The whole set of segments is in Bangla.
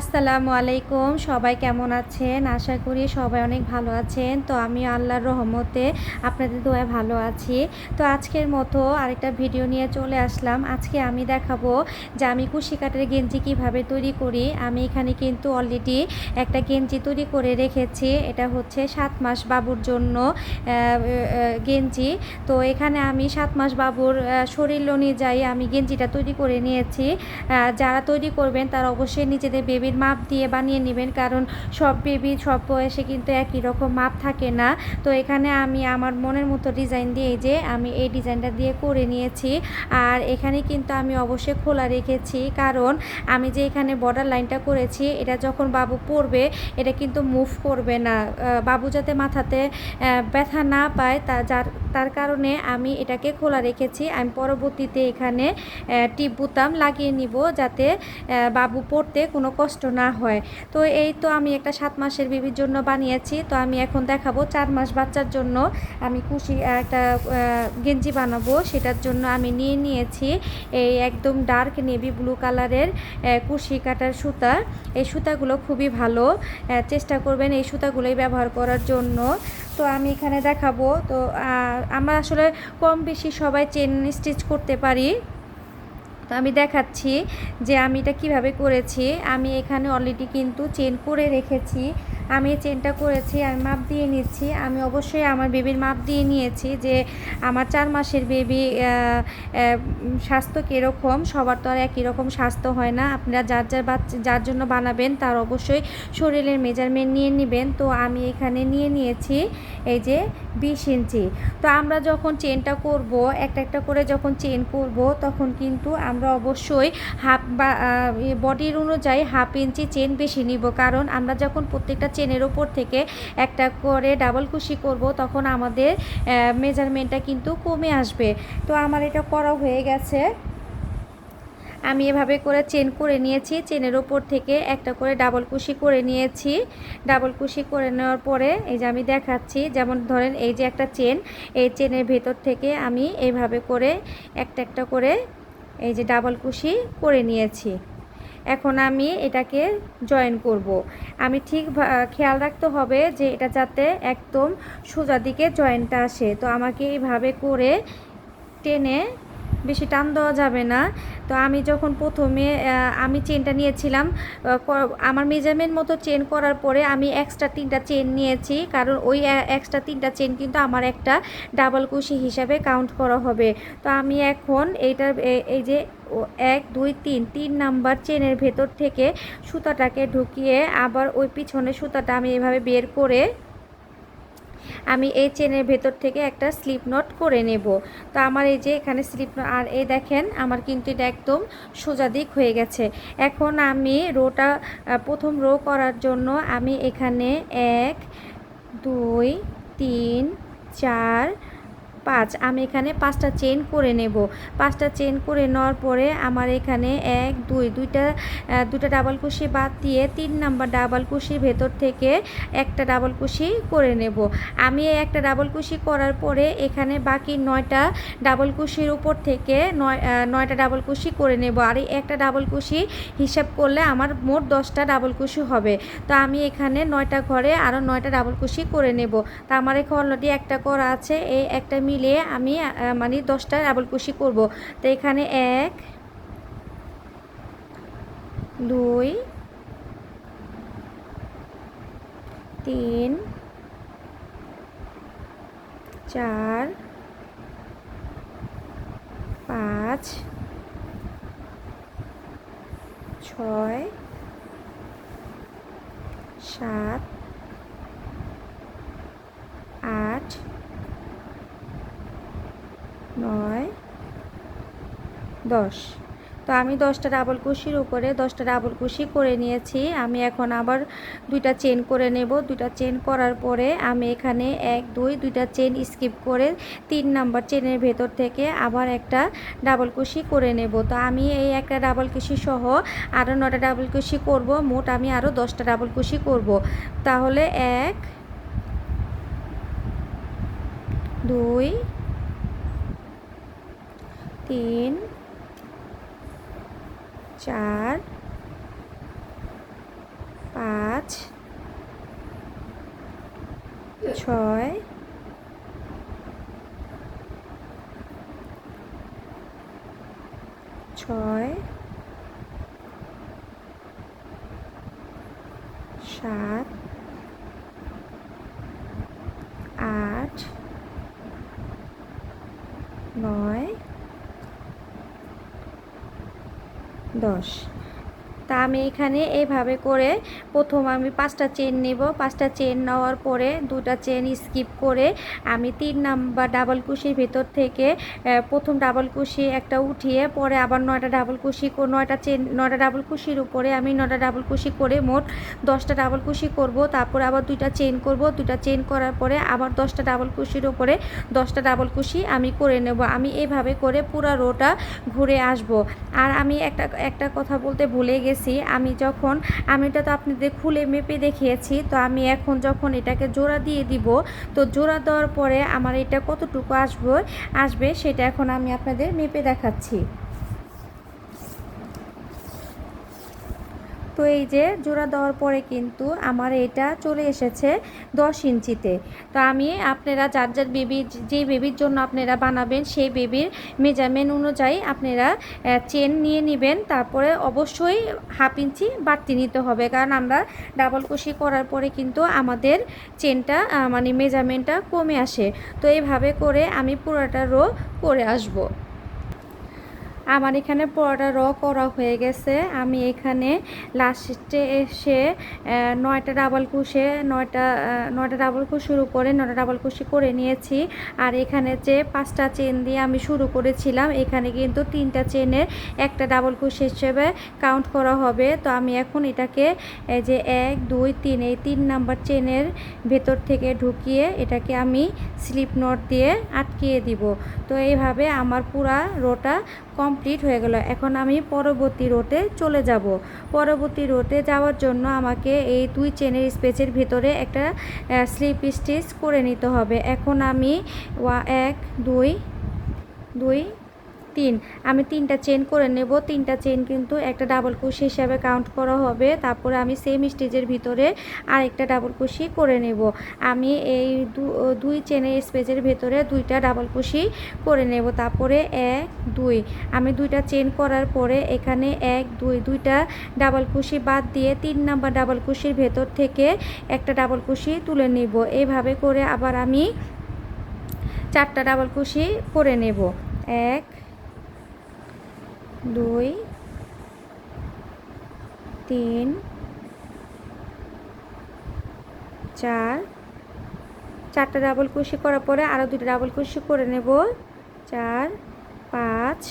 আসসালামু আলাইকুম, সবাই কেমন আছেন? আশা করি সবাই অনেক ভালো আছেন। তো আমি আল্লাহর রহমতে আপনাদের দোয়ায় ভালো আছি। তো আজকের মতো আরেকটা ভিডিও নিয়ে চলে আসলাম। আজকে আমি দেখাবো যে আমি কুশি কাটের গেঞ্জি কীভাবে তৈরি করি। আমি এখানে কিন্তু অলরেডি একটা গেঞ্জি তৈরি করে রেখেছি। এটা হচ্ছে সাত মাস বাবুর জন্য গেঞ্জি। তো এখানে আমি সাত মাস বাবুর শরীর অনুযায়ী আমি গেঞ্জিটা তৈরি করে নিয়েছি। যারা তৈরি করবেন তারা অবশ্যই নিজেদের বেবির মাপ দিয়ে বানিয়ে নেবেন, কারণ সব বেবি সব বয়সে কিন্তু একই রকম মাপ থাকে না। তো এখানে আমি আমার মনের মতো ডিজাইন দিয়ে যে আমি এই ডিজাইনটা দিয়ে করে নিয়েছি। আর এখানে কিন্তু আমি অবশ্যই খোলা রেখেছি, কারণ আমি যে এখানে বর্ডার লাইনটা করেছি, এটা যখন বাবু পড়বে এটা কিন্তু মুভ করবে না। বাবু যাতে মাথাতে ব্যথা না পায়, তা যার তার কারণে আমি এটাকে খোলা রেখেছি। আমি পরবর্তীতে এখানে টিপ বুতাম লাগিয়ে নিব যাতে বাবু পড়তে কোনো কষ্ট না হয়। তো এই তো আমি একটা সাত মাসের বেবির জন্য বানিয়েছি। তো আমি এখন দেখাবো চার মাস বাচ্চার জন্য আমি কুশি একটা গেঞ্জি বানাবো। সেটার জন্য আমি নিয়ে নিয়েছি এই একদম ডার্ক নেভি ব্লু কালারের কুশি কাটার সুতা। এই সুতাগুলো খুবই ভালো। চেষ্টা করবেন এই সুতাগুলোই ব্যবহার করার জন্য। তো আমি এখানে দেখাবো। তো আমরা আসলে কম বেশি সবাই চেন স্টিচ করতে পারি। তো আমি দেখাচ্ছি যে আমি এটা কীভাবে করেছি। আমি এখানে অলরেডি কিন্তু চেন করে রেখেছি। আমি চেনটা করেছি, আমি মাপ দিয়ে নিচ্ছি। আমি অবশ্যই আমার বেবির মাপ দিয়ে নিয়েছি যে আমার চার মাসের বেবি স্বাস্থ্য কীরকম, সবার তো আর একই রকম স্বাস্থ্য হয় না। আপনারা যার যার বাচ্চা যার জন্য বানাবেন তার অবশ্যই শরীরের মেজারমেন্ট নিয়ে নেবেন। তো আমি এখানে নিয়ে নিয়েছি, এই যে বিশ ইঞ্চি। তো আমরা যখন চেনটা করব, একটা একটা করে যখন চেন করব, তখন কিন্তু আমরা অবশ্যই হাফ বা বডির অনুযায়ী হাফ ইঞ্চি চেন বেশি নিব। কারণ আমরা যখন প্রত্যেকটা চেনের ওপর থেকে একটা করে ডাবল কুশি করব, তখন আমাদের মেজারমেন্টটা কিন্তু কমে আসবে। তো আমার এটা করা হয়ে গেছে। আমি এভাবে করে চেন করে নিয়েছি চেনের ওপর থেকে একটা করে ডাবল কুশি করে নিয়েছি। ডাবল কুশি করে নেওয়ার পরে এই যে আমি দেখাচ্ছি, যেমন ধরেন এই যে একটা চেন এই চেনের ভেতর থেকে আমি এইভাবে করে একটা একটা করে এই যে ডাবল কুশি করে নিয়েছি। এখন আমি এটাকে জয়েন করব। আমি ঠিক খেয়াল রাখতে হবে যে এটা যাতে একদম সোজা দিকে জয়েন্টটা আসে। তো আমাকে এইভাবে করে টেনে বেশি টান দেওয়া যাবে না। তো আমি যখন প্রথমে আমি চেনটা নিয়েছিলাম আমার মেজারমেন্ট মতো চেন করার পরে আমি এক্সট্রা তিনটা চেন নিয়েছি, কারণ ওই এক্সট্রা তিনটা চেন কিন্তু আমার একটা ডাবল কুশি হিসাবে কাউন্ট করা হবে। তো আমি এখন এইটার এই যে এক, দুই, তিন তিন নাম্বার চেনের ভেতর থেকে সুতাটাকে ঢুকিয়ে আবার ওই পিছনে সুতাটা আমি এভাবে বের করে আমি এই চেনের ভেতর থেকে একটা স্লিপ নট করে নেব। তো আমার এই যে এখানে স্লিপ আর এই দেখেন আমার কিন্তু এটা একদম সোজা দিক হয়ে গেছে। এখন আমি রোটা প্রথম রো করার জন্য আমি এখানে এক, দুই, তিন, চার পাঁচ, আমি এখানে পাঁচটা চেন করে নেব। পাঁচটা চেন করে নেওয়ার পরে আমার এখানে এক, দুই, দুইটা দুটা ডাবল কুশি বাদ দিয়ে তিন নাম্বার ডাবল কুশির ভেতর থেকে একটা ডাবল কুশি করে নেব। আমি একটা ডাবল কুশি করার পরে এখানে বাকি নয়টা ডাবল কুশির উপর থেকে নয় নয়টা ডাবল কুশি করে নেব। আর একটা ডাবল কুশি হিসাব করলে আমার মোট দশটা ডাবল কুশি হবে। তো আমি এখানে নয়টা ঘরে আরও নয়টা ডাবল কুশি করে নেব। তা আমার এখানে অলরেডি একটা করা আছে। এই একটা মিলিয়ে আমি মানে দশটা ডাবল কুশি করব। তো এখানে এক, দুই, তিন, চার, পাঁচ, ছয়, সাত নয়, দশ। তো আমি দশটা ডাবল কুশির উপরে দশটা ডাবল কুশি করে নিয়েছি। আমি এখন আবার দুইটা চেন করে নেব। দুইটা চেন করার পরে আমি এখানে এক, দুই, দুইটা চেন স্কিপ করে তিন নাম্বার চেনের ভেতর থেকে আবার একটা ডাবল কুশি করে নেব। তো আমি এই একটা ডাবল কুশি সহ আরও নটা ডাবল কুশি করব। মোট আমি আরও দশটা ডাবল কুশি করব। তাহলে এক, দুই তিন চার পাঁচ ছয় ছয় সাত দশ তা আমি এখানে এইভাবে করে প্রথম আমি পাঁচটা চেন নেব। পাঁচটা চেন নেওয়ার পরে দুটা চেন স্কিপ করে আমি তিন নাম্বার ডাবল কুশির ভেতর থেকে প্রথম ডাবল কুশি একটা উঠিয়ে পরে আবার নয়টা ডাবল কুশি নয়টা চেন নয়টা ডাবল কুশির উপরে আমি নয়টা ডাবল কুশি করে মোট দশটা ডাবল কুশি করব। তারপর আবার দুইটা চেন করব। দুইটা চেন করার পরে আবার দশটা ডাবল কুশির উপরে দশটা ডাবল কুশি আমি করে নেব। আমি এভাবে করে পুরো রোটা ঘুরে আসব। আর আমি একটা একটা কথা বলতে ভুলে গেছি। আমি যখন, আমি এটা তো আপনাদের খুলে মেপে দেখিয়েছি, তো আমি এখন যখন এটাকে জোড়া দিয়ে দিব, তো জোড়া দেওয়ার পরে আমার এটা কতটুকু আসবে আসবে সেটা এখন আমি আপনাদের মেপে দেখাচ্ছি। তো এই যে জোড়া দেওয়ার পরে কিন্তু আমার এটা চলে এসেছে দশ ইঞ্চিতে। তো আমি আপনারা যার যার বেবি যে বেবির জন্য আপনারা বানাবেন সেই বেবির মেজারমেন্ট অনুযায়ী আপনারা চেন নিয়ে নেবেন, তারপরে অবশ্যই হাফ ইঞ্চি বাড়তি নিতে হবে। কারণ আমরা ডাবল কুশি করার পরে কিন্তু আমাদের চেনটা মানে মেজারমেন্টটা কমে আসে। তো এইভাবে করে আমি পুরোটা রো করে আসব। আমার এখানে পরোটা র করা হয়ে গেছে। আমি এখানে লাস্টে এসে নয়টা ডাবল কুশে নয়টা নয়টা ডাবল কুশ শুরু করে, নয়টা ডাবল কুশি করে নিয়েছি। আর এখানে যে পাঁচটা চেন দিয়ে আমি শুরু করেছিলাম, এখানে কিন্তু তিনটা চেনের একটা ডাবল কুশি হিসেবে কাউন্ট করা হবে। তো আমি এখন এটাকে যে এক, দুই, তিন, এই তিন নাম্বার চেনের ভেতর থেকে ঢুকিয়ে এটাকে আমি স্লিপ নট দিয়ে আটকিয়ে দিব। তো এইভাবে আমার পুরা রোটা কমপ্লিট হয়ে গেল। এখন আমি পরবর্তী রোটে চলে যাব। পরবর্তী রোটে যাওয়ার জন্য আমাকে এই দুই চেনের স্পেসের ভিতরে একটা স্লিপ স্টিচ করে নিতে হবে। এখন আমি ওয়া- এক, দুই দুই তিন। আমি তিনটা চেন করে নেব। তিনটা চেন কিন্তু একটা ডাবল কুশি হিসাবে কাউন্ট করা হবে। তারপরে আমি সেম স্টেজের ভিতরে আরেকটা ডাবল কুশি করে নেব। আমি এই দুই চেনের স্পেসের ভেতরে দুইটা ডাবল কুশি করে নেব। তারপরে এক, দুই। আমি দুইটা চেন করার পরে এখানে এক, দুই, দুইটা ডাবল কুশি বাদ দিয়ে তিন নাম্বার ডাবল কুশির ভেতর থেকে একটা ডাবল কুশি তুলে নেব। এইভাবে করে আবার আমি চারটা ডাবল কুশি করে নেব। এক দুই, তিন, চার। চারটা ডাবল কুশি করার পরে আরও দুটো ডাবল কুশি করে নেব। চার, পাঁচ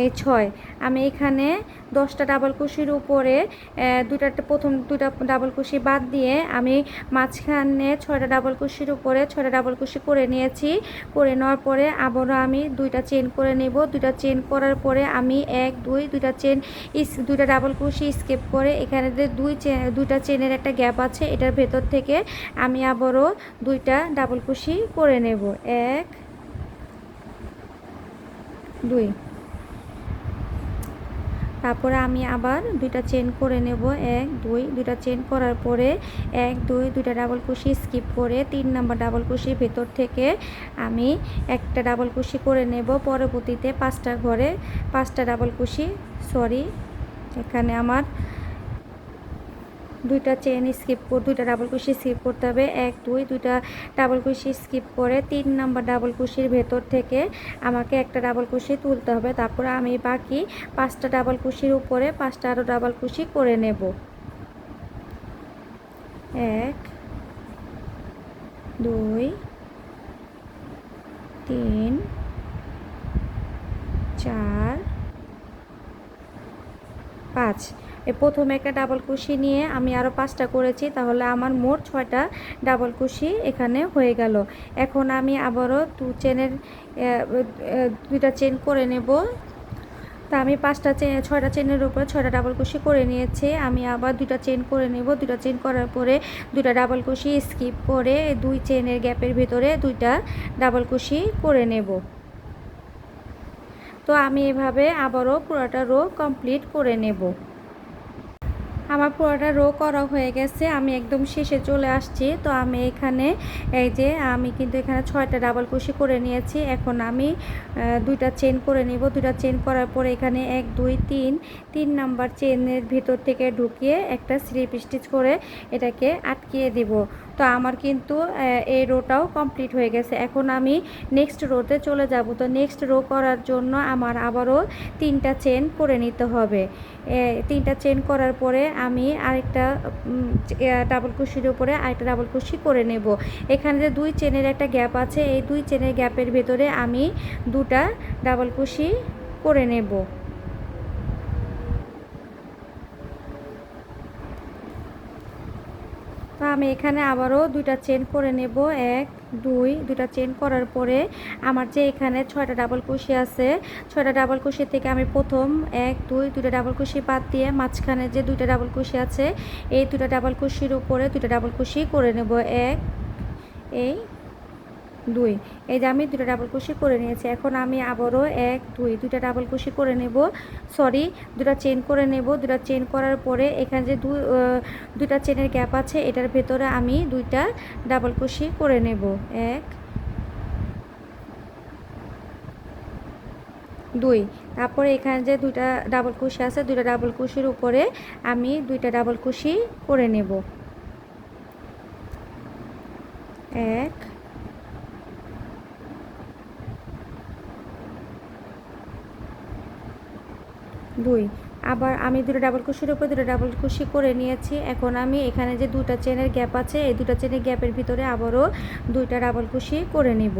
এই ছয়। আমি এখানে দশটা ডাবল কুশির উপরে দুটা প্রথম দুটা ডাবল কুশি বাদ দিয়ে আমি মাঝখানে ছয়টা ডাবল কুশির উপরে ছয়টা ডাবল কুশি করে নিয়েছি। করে নেওয়ার পরে আবারও আমি দুইটা চেন করে নেব। দুইটা চেন করার পরে আমি এক, দুই, দুইটা চেন ইস, দুইটা ডাবল কুশি স্কেপ করে এখানে যে দুই চেন দুইটা চেনের একটা গ্যাপ আছে, এটার ভেতর থেকে আমি আবারও দুইটা ডাবল কুশি করে নেব। এক, দুই। তারপরে আমি আবার দুইটা চেন করে নেব। এক, দুই, দুইটা চেন করার পরে এক, দুই, দুইটা ডাবল কুশি স্কিপ করে তিন নম্বর ডাবল কুশির ভেতর থেকে আমি একটা ডাবল কুশি করে নেব। পরবর্তীতে পাঁচটা ঘরে পাঁচটা ডাবল কুশি সরি এখানে আমার দুইটা চেন স্কিপ দুইটা ডাবল কুশি স্কিপ করতে হবে। এক, দুই, দুইটা ডাবল কুশি স্কিপ করে তিন নাম্বার ডাবল কুশির ভেতর থেকে আমাকে একটা ডাবল কুশি তুলতে হবে। তারপরে আমি বাকি পাঁচটা ডাবল কুশির উপরে পাঁচটা আরও ডাবল কুশি করে নেব। এক, দুই, তিন, চার, পাঁচ। প্রথমে একটা ডাবল কুশি নিয়ে আমি আরও পাঁচটা করেছি, তাহলে আমার মোট ছয়টা ডাবল কুশি এখানে হয়ে গেল। এখন আমি আবারও দু চেনের দুইটা চেন করে নেব। তা আমি পাঁচটা চেন ছয়টা চেনের উপরে ছয়টা ডাবল কুশি করে নিয়েছি। আমি আবার দুইটা চেন করে নেব। দুইটা চেন করার পরে দুইটা ডাবল কুশি স্কিপ করে দুই চেনের গ্যাপের ভিতরে দুইটা ডাবল কুশি করে নেব। তো আমি এভাবে আবারও পুরোটা রো কমপ্লিট করে নেব। আমার পুরোটা রো করা হয়ে গেছে, আমি একদম শেষে চলে আসছি। তো আমি এখানে, এই যে আমি কিন্তু এখানে ছয়টা ডাবল কুশি করে নিয়েছি। এখন আমি দুইটা চেন করে নিব। দুইটা চেন করার পরে এখানে এক, দুই, তিন তিন নাম্বার চেনের ভিতর থেকে ঢুকিয়ে একটা স্লিপ স্টিচ করে এটাকে আটকিয়ে দিব। তো আমার কিন্তু এই রোটাও কমপ্লিট হয়ে গেছে। এখন আমি নেক্সট রোতে চলে যাব। তো নেক্সট রো করার জন্য আমার আবারও তিনটা চেন করে নিতে হবে। তিনটা চেন করার পরে আমি আরেকটা ডাবল কুশির উপরে আরেকটা ডাবল কুশি করে নেব। এখানে যে দুই চেনের একটা গ্যাপ আছে, এই দুই চেনের গ্যাপের ভেতরে আমি দুটা ডাবল কুশি করে নেব। তো আমি এখানে আবারও দুইটা চেন করে নেব। এক, দুই, দুইটা চেন করার পরে আমার যে এখানে ছয়টা ডাবল কুশি আছে, ছয়টা ডাবল কুশি থেকে আমি প্রথম এক, দুই, দুইটা ডাবল কুশি বাদ দিয়ে মাঝখানে যে দুইটা ডাবল কুশি আছে, এই দুইটা ডাবল কুশির উপরে দুইটা ডাবল কুশি করে নেব। এক, এই দুই। এই যে আমি দুটো ডাবল কুশি করে নিয়েছি, এখন আমি আবারও এক, দুই, দুইটা ডাবল কুশি করে নেব। সরি দুটা চেন করে নেব। দুটা চেন করার পরে এখানে যে দুই দুইটা চেনের গ্যাপ আছে, এটার ভেতরে আমি দুইটা ডাবল কুশি করে নেব। এক, দুই। তারপরে এখানে যে দুইটা ডাবল কুশি আছে, দুইটা ডাবল কুশির উপরে আমি দুইটা ডাবল কুশি করে নেব। এক দুই। আবার আমি দুটো ডাবল কুশির উপরে দুটো ডাবল কুশি করে নিয়েছি। এখন আমি এখানে যে দুটা চেনের গ্যাপ আছে, এই দুটা চেনের গ্যাপের ভিতরে আবারও দুইটা ডাবল কুশি করে নিব।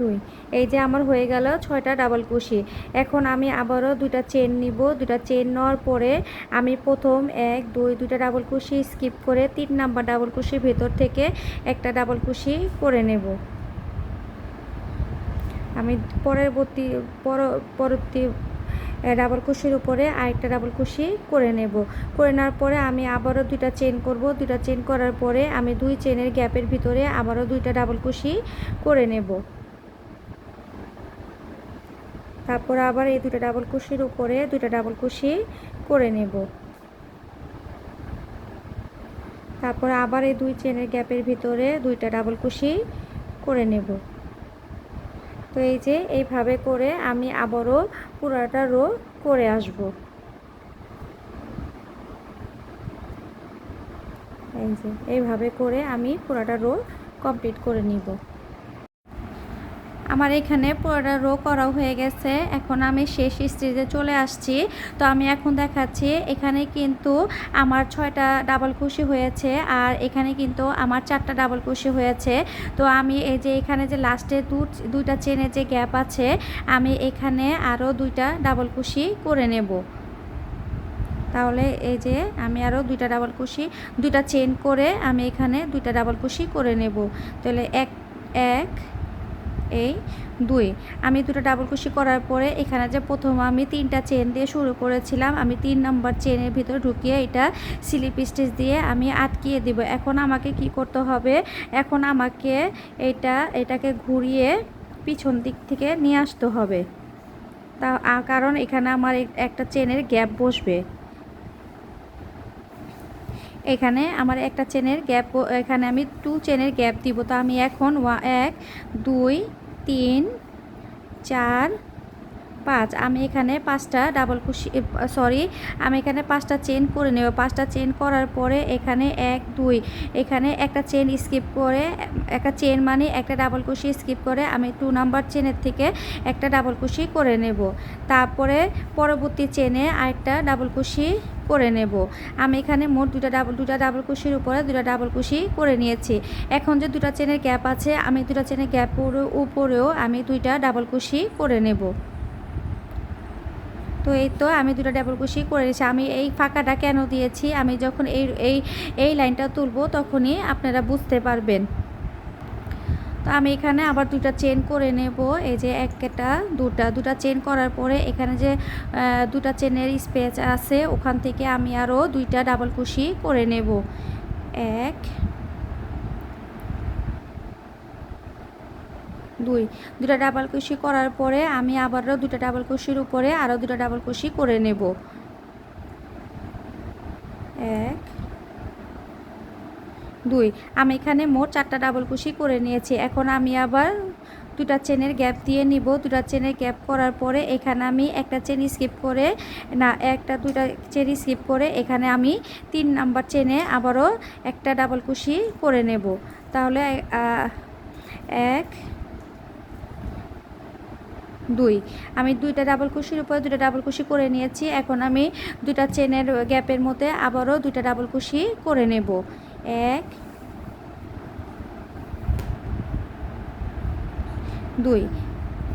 দুই। এই যে আমার হয়ে গেল ছয়টা ডাবল কুশি এখন আমি আবারও দুইটা চেন নিব। দুইটা চেন নেওয়ার পরে আমি প্রথম এক, দুই, দুইটা ডাবল কুশি স্কিপ করে তিন নাম্বার ডাবল কুশির ভেতর থেকে একটা ডাবল কুশি করে নেব। আমি পরবর্তী, পর, পরবর্তী ডাবল কুশির উপরে আরেকটা ডাবল কুশি করে নেব। করে নেওয়ার পরে আমি আবারও দুইটা চেন করব। দুইটা চেন করার পরে আমি দুই চেনের গ্যাপের ভিতরে আবারও দুইটা ডাবল কুশি করে নেব। তারপর আবার এই দুটো ডাবল কুশির উপরে দুটো ডাবল কুশি করে নেব। তারপর আবার এই দুই চেনের গ্যাপের ভিতরে দুইটা ডাবল কুশি করে নেব। তো এই যে এইভাবে করে আমি আবারও পুরাটা রো করে আসব। এই যে এইভাবে করে আমি পুরাটা রো কমপ্লিট করে নিব। আমার এখানে পুরোটা রো করা হয়ে গেছে। এখন আমি শেষ স্টেজে চলে আসছি। তো আমি এখন দেখাচ্ছি, এখানে কিন্তু আমার ছয়টা ডাবল কুশি হয়েছে আর এখানে কিন্তু আমার চারটা ডাবল কুশি হয়েছে। তো আমি এই যে এখানে যে লাস্টে দু, দুইটা চেনের যে গ্যাপ আছে, আমি এখানে আরও দুইটা ডাবল কুশি করে নেব। তাহলে এই যে আমি আরও দুইটা ডাবল কুশি দুইটা চেন করে আমি এখানে দুইটা ডাবল কুশি করে নেব। তাহলে এক এক এই দুই। আমি দুটো ডাবল কুশি করার পরে এখানে যে প্রথম আমি তিনটা চেন দিয়ে শুরু করেছিলাম, আমি তিন নম্বর চেনের ভিতরে ঢুকিয়ে এটা স্লিপ স্টিচ দিয়ে আমি আটকিয়ে দিব। এখন আমাকে কি করতে হবে? এখন আমাকে এটা, এটাকে ঘুরিয়ে পিছন দিক থেকে নিয়ে আসতে হবে। তা কারণ এখানে আমার একটা চেনের গ্যাপ বসবে। এখানে আমার একটা চেনের গ্যাপ এখানে আমি টু চেনের গ্যাপ দিব। তো, আমি এখন ওয়া- এক, দুই তিন চার পাঁচ, আমি এখানে পাঁচটা ডাবল কুশি সরি আমি এখানে পাঁচটা চেন করে নেব। পাঁচটা চেন করার পরে এখানে এক, দুই, এখানে একটা চেন স্কিপ করে, একটা চেন মানে একটা ডাবল কুশি স্কিপ করে আমি টু নাম্বার চেনের থেকে একটা ডাবল কুশি করে নেব। তারপরে পরবর্তী চেনে আরেকটা ডাবল কুশি করে নেব। আমি এখানে মোট দুটা ডাবল দুটা ডাবল কুশির উপরে দুটা ডাবল কুশি করে নিয়েছি। এখন যে দুটা চেনের গ্যাপ আছে, আমি দুটা চেনের গ্যাপ উপরেও আমি দুইটা ডাবল কুশি করে নেব। তো এই তো আমি দুটো ডাবল কুশি করে নিয়েছি। আমি এই ফাঁকাটা কেন দিয়েছি? আমি যখন এই এই এই লাইনটা তুলবো তখনই আপনারা বুঝতে পারবেন। তো আমি এখানে আবার দুটা চেন করে নেব। এই যে একটা, দুটা দুটা চেন করার পরে এখানে যে দুটা চেনের স্পেস আছে, ওখান থেকে আমি আরও দুইটা ডাবল কুশি করে নেব। এক দুই। দুটা ডাবল কুশি করার পরে আমি আবারও দুটা ডাবল কুশির উপরে আরও দুটা ডাবল কুশি করে নেব। এক, দুই। আমি এখানে মোট চারটা ডাবল কুশি করে নিয়েছি। এখন আমি আবার দুটা চেনের গ্যাপ দিয়ে নিব। দুটা চেনের গ্যাপ করার পরে এখানে আমি একটা চেন স্কিপ করে, না, একটা দুটা চেন স্কিপ করে এখানে আমি তিন নাম্বার চেনে আবারও একটা ডাবল কুশি করে নেব। তাহলে এক দুই। আমি দুইটা ডাবল কুশির উপরে দুইটা ডাবল কুশি করে নিয়েছি। এখন আমি দুইটা চেনের গ্যাপের মধ্যে আবারও দুইটা ডাবল কুশি করে নেব। এক, দুই।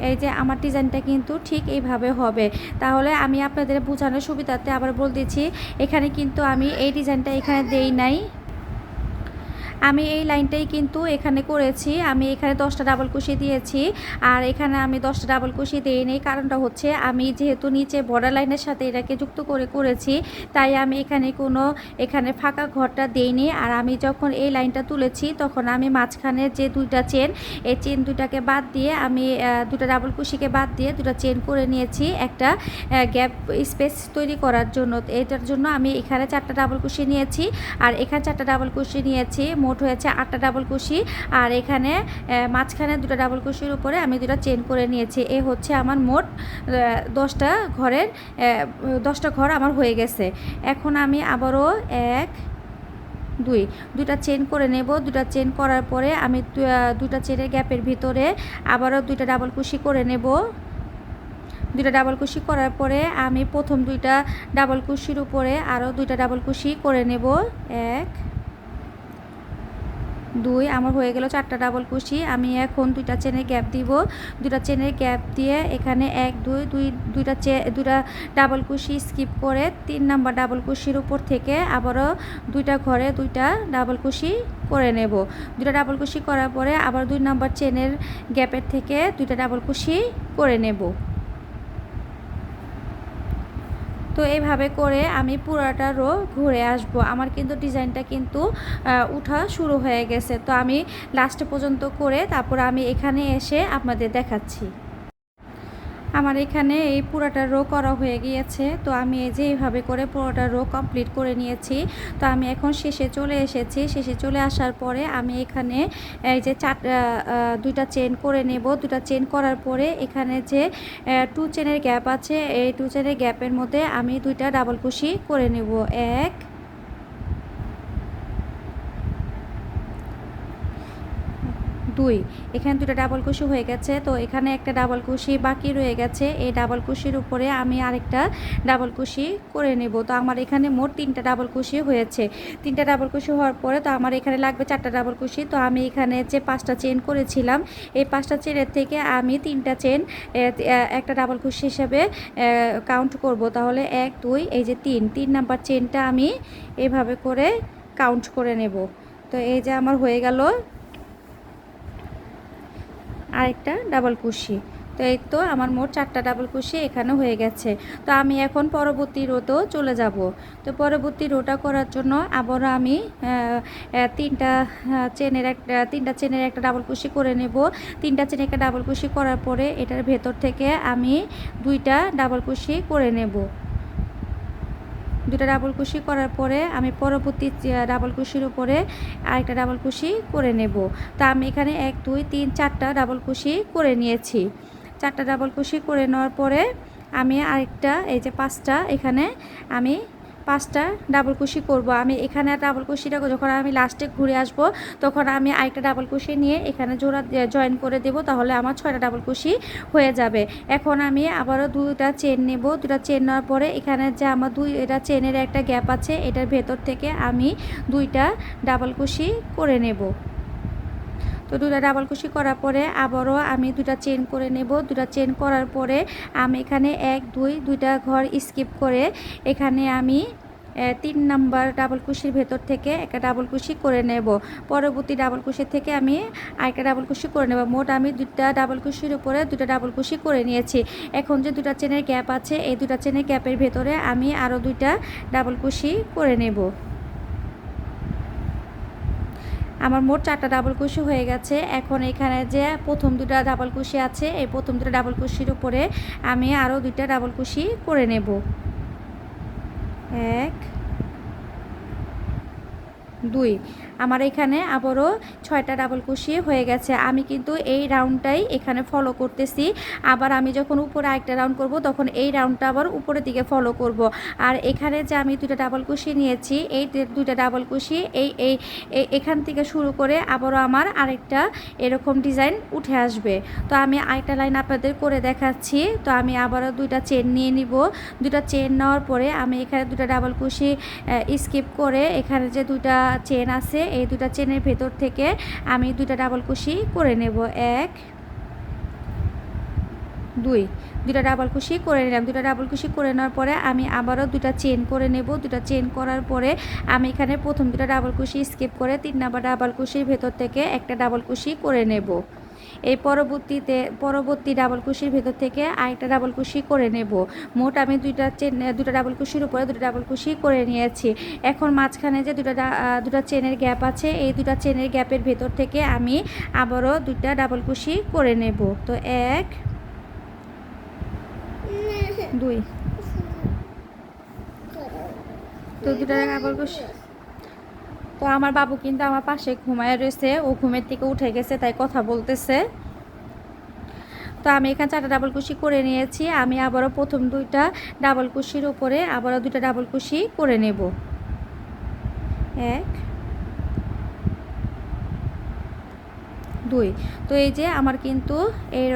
এই যে আমার ডিজাইনটা কিন্তু ঠিক এইভাবে হবে। তাহলে আমি আপনাদের বোঝানোর সুবিধার্থে আবার বল দিচ্ছি, এখানে কিন্তু আমি এই ডিজাইনটা এখানে দেই নাই। আমি এই লাইনটাই কিন্তু এখানে করেছি। আমি এখানে দশটা ডাবল কুশি দিয়েছি। আর এখানে আমি দশটা ডাবল কুশি দিইনি। কারণটা হচ্ছে আমি যেহেতু নিচে বর্ডার লাইনের সাথে এটাকে যুক্ত করে করেছি, তাই আমি এখানে কোনো এখানে ফাঁকা ঘরটা দেইনি। আর আমি যখন এই লাইনটা তুলেছি, তখন আমি মাঝখানে যে দুইটা চেন এই চেন দুটাকে বাদ দিয়ে আমি দুটা ডাবল কুশিকে বাদ দিয়ে দুটা চেন করে নিয়েছি একটা গ্যাপ স্পেস তৈরি করার জন্য। এটার জন্য আমি এখানে চারটা ডাবল কুশি নিয়েছি। আর এখানে চারটা ডাবল কুশি নিয়েছি। মোট হয়েছে আটটা ডাবল কুশি। আর এখানে মাঝখানে দুটো ডাবল কুশির উপরে আমি দুটো চেন করে নিয়েছি। এ হচ্ছে আমার মোট দশটা ঘরের দশটা ঘর আমার হয়ে গেছে। এখন আমি আবারও এক, দুই দুটা চেন করে নেব। দুটা চেন করার পরে আমি দুটা চেনের গ্যাপের ভিতরে আবারও দুইটা ডাবল কুশি করে নেব। দুইটা ডাবল কুশি করার পরে আমি প্রথম দুইটা ডাবল কুশির উপরে আরও দুইটা ডাবল কুশি করে নেব। এক দুই, আমার হয়ে গেল চারটা ডাবল কুশি। আমি এখন দুইটা চেনের গ্যাপ দিব। দুইটা চেনের গ্যাপ দিয়ে এখানে এক, দুই দুই, দুইটা চে দুইটা ডাবল কুশি স্কিপ করে তিন নাম্বার ডাবল কুশির উপর থেকে আবারও দুইটা ঘরে দুইটা ডাবল কুশি করে নেব। দুটা ডাবল কুশি করার পরে আবার দুই নাম্বার চেনের গ্যাপের থেকে দুইটা ডাবল কুশি করে নেব। তো এইভাবে করে আমি পুরাটা রো ঘুরে আসব। আমার কিন্তু ডিজাইনটা কিন্তু উঠা শুরু হয়ে গেছে। তো আমি লাস্ট পর্যন্ত করে তারপর আমি এখানে এসে আপনাদের দেখাচ্ছি। আমার এখানে এই পুরোটা রো করা হয়ে গিয়েছে। তো আমি এই যে এইভাবে করে পুরোটা রো কমপ্লিট করে নিয়েছি। তো আমি এখন শেষে চলে এসেছি। শেষে চলে আসার পরে আমি এখানে এই যে চার দুইটা চেন করে নেব। দুটা চেন করার পরে এখানে যে টু চেনের গ্যাপ আছে, এই টু চেনের গ্যাপের মধ্যে আমি দুইটা ডাবল কুশি করে নেব। এক দুই। এখানে দুটো ডাবল কুশি হয়ে গেছে, তো এখানে একটা ডাবল কুশি বাকি রয়ে গেছে। এই ডাবল কুশির উপরে আমি আরেকটা ডাবল কুশি করে নেব। তো আমার এখানে মোট তিনটা ডাবল কুশি হয়েছে। তিনটা ডাবল কুশি হওয়ার পরে তো আমার এখানে লাগবে চারটা ডাবল কুশি তো আমি এখানে যে পাঁচটা চেন করেছিলাম, এই পাঁচটা চেনের থেকে আমি তিনটা চেন একটা ডাবল কুশি হিসেবে কাউন্ট করব। তাহলে এক, দুই, এই যে তিন। তিন নাম্বার চেনটা আমি এভাবে করে কাউন্ট করে নেব। তো এই যে আমার হয়ে গেল আরেকটা ডাবল কুশি। তো এই তো আমার মোট চারটা ডাবল কুশি এখানে হয়ে গেছে। তো আমি এখন পরবর্তী রোতেও চলে যাব। তো পরবর্তী রোটা করার জন্য আবারও আমি তিনটা চেনের একটা তিনটা চেনের একটা ডাবল কুশি করে নেব। তিনটা চেনের একটা ডাবল কুশি করার পরে এটার ভেতর থেকে আমি দুইটা ডাবল কুশি করে নেব। দুটা ডাবল কুশি করার পরে আমি পরবর্তী ডাবল কুশির উপরে আরেকটা ডাবল কুশি করে নেব। তা আমি এখানে এক, দুই, তিন, চারটা ডাবল কুশি করে নিয়েছি। চারটা ডাবল কুশি করে নেওয়ার পরে আমি আরেকটা, এই যে পাঁচটা, এখানে আমি পাঁচটা ডাবল কুশি করব। আমি এখানে ডাবল কুশিটা যখন আমি লাস্টে ঘুরে আসব, তখন আমি আরেকটা ডাবল কুশি নিয়ে এখানে জোড়া জয়েন করে দেব, তাহলে আমার ছয়টা ডাবল কুশি হয়ে যাবে। এখন আমি আবারও দুইটা চেন নেব। দুটা চেন নেওয়ার পরে এখানে যে আমার দুই, এটা চেনের একটা গ্যাপ আছে, এটার ভেতর থেকে আমি দুইটা ডাবল কুশি করে নেব। তো দুটা ডাবল কুশি করার পরে আবারও আমি দুটা চেন করে নেব। দুটা চেন করার পরে আমি এখানে এক, দুই, দুইটা ঘর স্কিপ করে এখানে আমি তিন নাম্বার ডাবল কুশির ভেতর থেকে একটা ডাবল কুশি করে নেব। পরবর্তী ডাবল কুশির থেকে আমি আরেকটা ডাবল কুশি করে নেব। মোট আমি দুটা ডাবল কুশির উপরে দুটা ডাবল কুশি করে নিয়েছি। এখন যে দুটা চেনের গ্যাপ আছে, এই দুটা চেনের গ্যাপের ভেতরে আমি আরও দুইটা ডাবল কুশি করে নেব। আমার মোট চারটা ডাবল কুশি হয়ে গেছে। এখন এখানে যে প্রথম দুটা ডাবল কুশি আছে, এই প্রথম দুটা ডাবল কুশির উপরে আমি আরও দুইটা ডাবল কুশি করে নেব। এক, দুই। আমার এখানে আবারও ছয়টা ডাবল কুশি হয়ে গেছে। আমি কিন্তু এই রাউন্ডটাই এখানে ফলো করতেছি। আবার আমি যখন উপরে আরেকটা রাউন্ড করব, তখন এই রাউন্ডটা আবার উপরের দিকে ফলো করব। আর এখানে যে আমি দুইটা ডাবল কুশি নিয়েছি, এই দুইটা ডাবল কুশি, এই এই এখান থেকে শুরু করে আবারও আমার আরেকটা এরকম ডিজাইন উঠে আসবে। তো আমি আরেকটা লাইন আপনাদের করে দেখাচ্ছি। তো আমি আবারও দুইটা চেন নিয়ে নিব। দুইটা চেন নেওয়ার পরে আমি এখানে দুটা ডাবল কুশি স্কিপ করে এখানে যে দুটা চেন আছে এই দুটা চেনের ভেতর থেকে আমি দুইটা ডাবল কুশি করে নেব। এক, দুই দুটা ডাবল কুশি করে নিলাম। দুটা ডাবল কুশি করে নেওয়ার পরে আমি আবারও দুটা চেন করে নেব। দুটা চেন করার পরে আমি এখানে প্রথম দুটা ডাবল কুশি স্কিপ করে তিন নাম্বার ডাবল কুশির ভেতর থেকে একটা ডাবল কুশি করে নেব। এই পরবর্তীতে, পরবর্তী ডাবল কুশির ভেতর থেকে আরেকটা ডাবল কুশি করে নেব। মোট আমি দুইটা চেন দুটা ডাবল কুশির উপরে দুটো ডাবল কুশি করে নিয়েছি। এখন মাঝখানে যে দুটা দুটা চেনের গ্যাপ আছে, এই দুটা চেনের গ্যাপের ভেতর থেকে আমি আবারও দুইটা ডাবল কুশি করে নেব। তো এক, দুই। তো দুটা ডাবল কুশি তো আমার বাবু কিন্তু আমার পাশে ঘুমায় রয়েছে, ও ঘুমের থেকে উঠে গেছে, তাই কথা বলতেছে। তো আমি এখানে চারটা ডাবল কুশি করে নিয়েছি, আমি আবারও প্রথম দুইটা ডাবল কুশির উপরে আবারও দুইটা ডাবল কুশি করে নেব। এক, দুই। তো এই যে আমার কিন্তু এর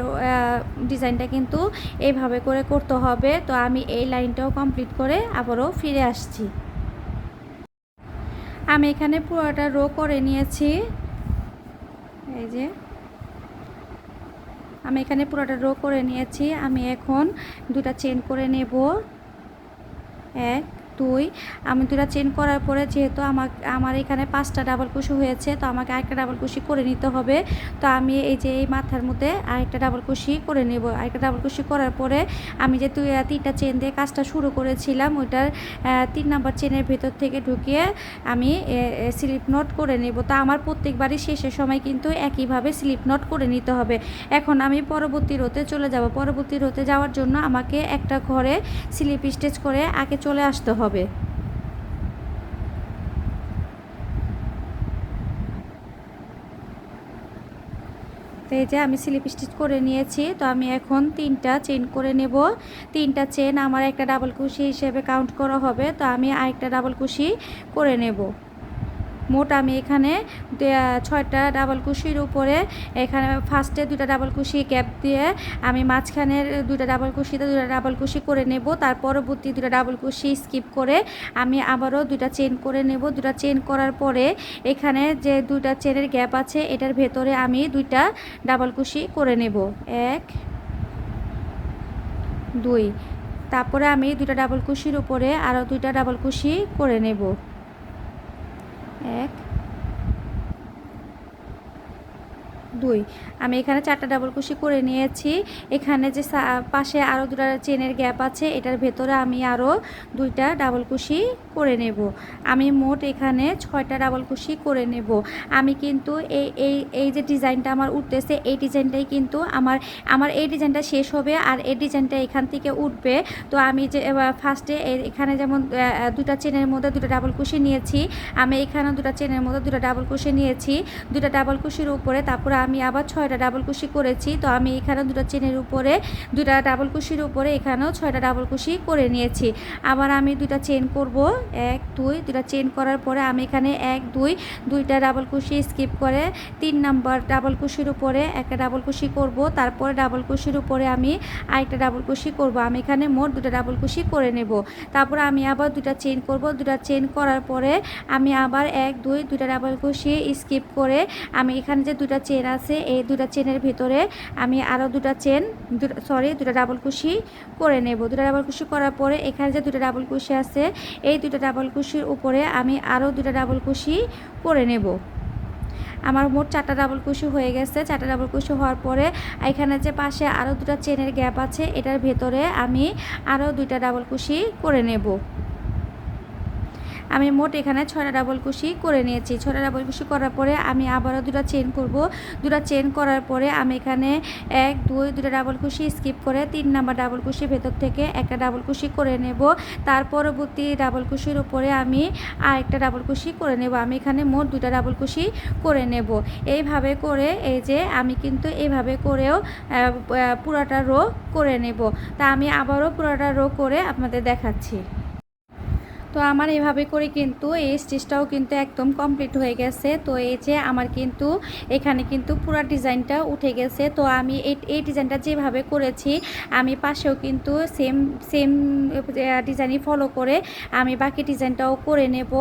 ডিজাইনটা কিন্তু এইভাবে করে করতে হবে, তো আমি এই লাইনটাও কমপ্লিট করে আবারও ফিরে আসছি। আমি এখানে পুরোটা রো করে নিয়েছি। এই যে। আমি এখানে পুরোটা রো করে নিয়েছি। আমি এখন দুটা চেন করে নেব। এক দুই আমি দুটা চেন করার পরে যেহেতু আমার আমার এখানে পাঁচটা ডাবল কুশি হয়েছে, তো আমাকে আরেকটা ডাবল কুশি করে নিতে হবে। তো আমি এই যে এই মাথার মধ্যে আরেকটা ডাবল কুশি করে নেব। আরেকটা ডাবল কুশি করার পরে আমি যে তুই তিনটা চেন দিয়ে কাজটা শুরু করেছিলাম, ওইটার তিন নাম্বার চেনের ভেতর থেকে ঢুকিয়ে আমি স্লিপ নোট করে নেব। তা আমার প্রত্যেকবারই শেষের সময় কিন্তু একইভাবে স্লিপ নোট করে নিতে হবে। এখন আমি পরবর্তী রোতে চলে যাব। পরবর্তী রোতে যাওয়ার জন্য আমাকে একটা ঘরে স্লিপ স্টেচ করে আগে চলে আসতে হবে। হবে। তো এই যে আমি স্লিপ স্টিচ করে নিয়েছি, তো আমি এখন তিনটা চেন করে নেব। তিনটা চেন আমার একটা ডাবল কুশি হিসেবে কাউন্ট করা হবে, তো আমি আরেকটা ডাবল কুশি করে নেব। মোট আমি এখানে ছয়টা ডাবল কুশির উপরে এখানে ফার্স্টে দুটা ডাবল কুশি গ্যাপ দিয়ে আমি মাঝখানের দুটা ডাবল কুশিতে দুটা ডাবল কুশি করে নেব। তার পরবর্তী দুটা ডাবল কুশি স্কিপ করে আমি আবারও দুটা চেন করে নেব। দুটা চেন করার পরে এখানে যে দুটা চেনের গ্যাপ আছে, এটার ভেতরে আমি দুইটা ডাবল কুশি করে নেব। এক, দুই। তারপরে আমি দুটা ডাবল কুশির উপরে আরও দুইটা ডাবল কুশি করে নেব। এক দুই। আমি এখানে চারটা ডাবল কুশি করে নিয়েছি। এখানে যে পাশে আরও দুটা চেনের গ্যাপ আছে, এটার ভেতরে আমি আরও দুইটা ডাবল কুশি করে নেব। আমি মোট এখানে ছয়টা ডাবল কুশি করে নেব। আমি কিন্তু এই এই এই যে ডিজাইনটা আমার উঠতেছে, এই ডিজাইনটাই কিন্তু আমার আমার এই ডিজাইনটা শেষ হবে আর এই ডিজাইনটা এখান থেকে উঠবে। তো আমি যে ফার্স্টে এখানে যেমন দুটা চেনের মধ্যে দুটো ডাবল কুশি নিয়েছি, আমি এখানেও দুটা চেনের মধ্যে দুটো ডাবল কুশি নিয়েছি। দুটা ডাবল কুশির উপরে তারপরে আমি আবার ছয়টা ডাবল কুশি করেছি, তো আমি এখানে দুটো চেনের উপরে, দুটা ডাবল কুশির উপরে এখানেও ছয়টা ডাবল কুশি করে নিয়েছি। আবার আমি দুটা চেন করব, এক, দুই দুটা চেন করার পরে আমি এখানে এক, দুই, দুইটা ডাবল কুশি স্কিপ করে তিন নাম্বার ডাবল কুশির উপরে একটা ডাবল কুশি করব, তারপরে ডাবল কুশির উপরে আমি আরেকটা ডাবল কুশি করব। আমি এখানে মোট দুটা ডাবল কুশি করে নেব। তারপর আমি আবার দুটা চেন করব দুটা চেন করার পরে আমি আবার এক, দুই দুটা ডাবল কুশি স্কিপ করে আমি এখানে যে দুটা চেন আছে, এই দুটা চেনের ভিতরে আমি আরও দুটা চেন সরি দুটা ডাবল কুশি করে নেব। দুটা ডাবল কুশি করার পরে এখানে যে দুটা ডাবল কুশি আছে, এই দুটা ডাবল কুশির উপরে আমি আরও দুটা ডাবল কুশি করে নেব। আমার মোট চারটা ডাবল কুশি হয়ে গেছে। চারটা ডাবল কুশি হওয়ার পরে এখানে যে পাশে আরও দুটা চেনের গ্যাপ আছে, এটার ভেতরে আমি আরও দুইটা ডাবল কুশি করে নেব। আমি মোট এখানে ছয়টা ডাবল কুশি করে নিয়েছি। ছয়টা ডাবল কুশি করার পরে আমি আবারও দুটা চেন করব। দুটো চেন করার পরে আমি এখানে এক, দুই দুটা ডাবল কুশি স্কিপ করে তিন নাম্বার ডাবল কুশি ভেতর থেকে একটা ডাবল কুশি করে নেব। তার পরবর্তী ডাবল কুশির উপরে আমি আরেকটা ডাবল কুশি করে নেব। আমি এখানে মোট দুটা ডাবল কুশি করে নেব। এইভাবে করে এই যে আমি কিন্তু এইভাবে করেও পুরাটা রো করে নেব। তা আমি আবারও পুরাটা রো করে আপনাদের দেখাচ্ছি। তো আমার এভাবে করে কিন্তু এই স্টিচটাও কিন্তু একদম কমপ্লিট হয়ে গেছে। তো এই যে আমার কিন্তু এখানে কিন্তু পুরো ডিজাইনটা উঠে গেছে। তো আমি এই এই ডিজাইনটা যেভাবে করেছি, আমি পাশেও কিন্তু সেম সেম ডিজাইনই ফলো করে আমি বাকি ডিজাইনটাও করে নেব।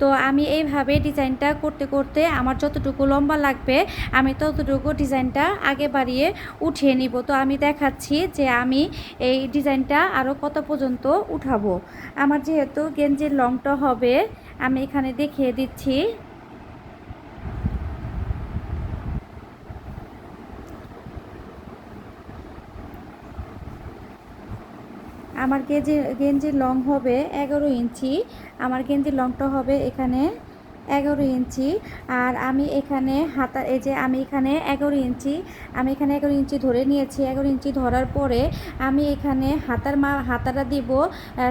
তো আমি এইভাবে ডিজাইনটা করতে করতে আমার যতটুকু লম্বা লাগবে, আমি ততটুকু ডিজাইনটা আগে বাড়িয়ে উঠিয়ে নিব। তো আমি দেখাচ্ছি যে আমি এই ডিজাইনটা আরও কত পর্যন্ত উঠাবো। আমার যেহেতু গেঞ্জির লংটা হবে, আমি এখানে দেখিয়ে দিচ্ছি। আমার গেঞ্জি, গেঞ্জির লং হবে এগারো ইঞ্চি। আমার গেঞ্জির লংটা হবে এখানে এগারো ইঞ্চি। আর আমি এখানে হাতা, এই যে আমি এখানে এগারো ইঞ্চি, আমি এখানে এগারো ইঞ্চি ধরে নিয়েছি। এগারো ইঞ্চি ধরার পরে আমি এখানে হাতার মা, হাতাটা দিব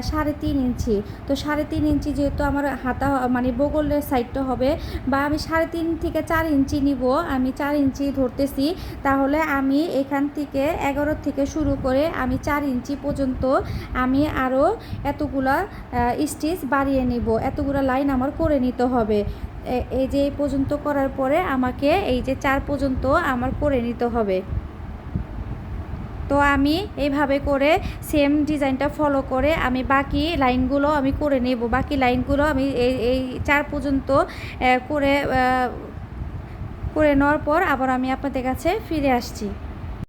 সাড়ে তিন ইঞ্চি। তো সাড়ে তিন ইঞ্চি যেহেতু আমার হাতা মানে বগলের সাইডটা হবে, বা আমি সাড়ে তিন থেকে চার ইঞ্চি নিব, আমি চার ইঞ্চি ধরতেছি, তাহলে আমি এখান থেকে এগারো থেকে শুরু করে আমি চার ইঞ্চি পর্যন্ত আমি আরও এতগুলা স্টিচ বাড়িয়ে নিব। এতগুলা লাইন আমার করে নিতে হবে। এই যে এই পর্যন্ত করার পরে আমাকে এই যে চার পর্যন্ত আমার করে নিতে হবে। তো আমি এইভাবে করে সেম ডিজাইনটা ফলো করে আমি বাকি লাইনগুলো আমি করে নেব। বাকি লাইনগুলো আমি এই এই চার পর্যন্ত করে করে নেওয়ার পর আবার আমি আপনাদের কাছে ফিরে আসছি।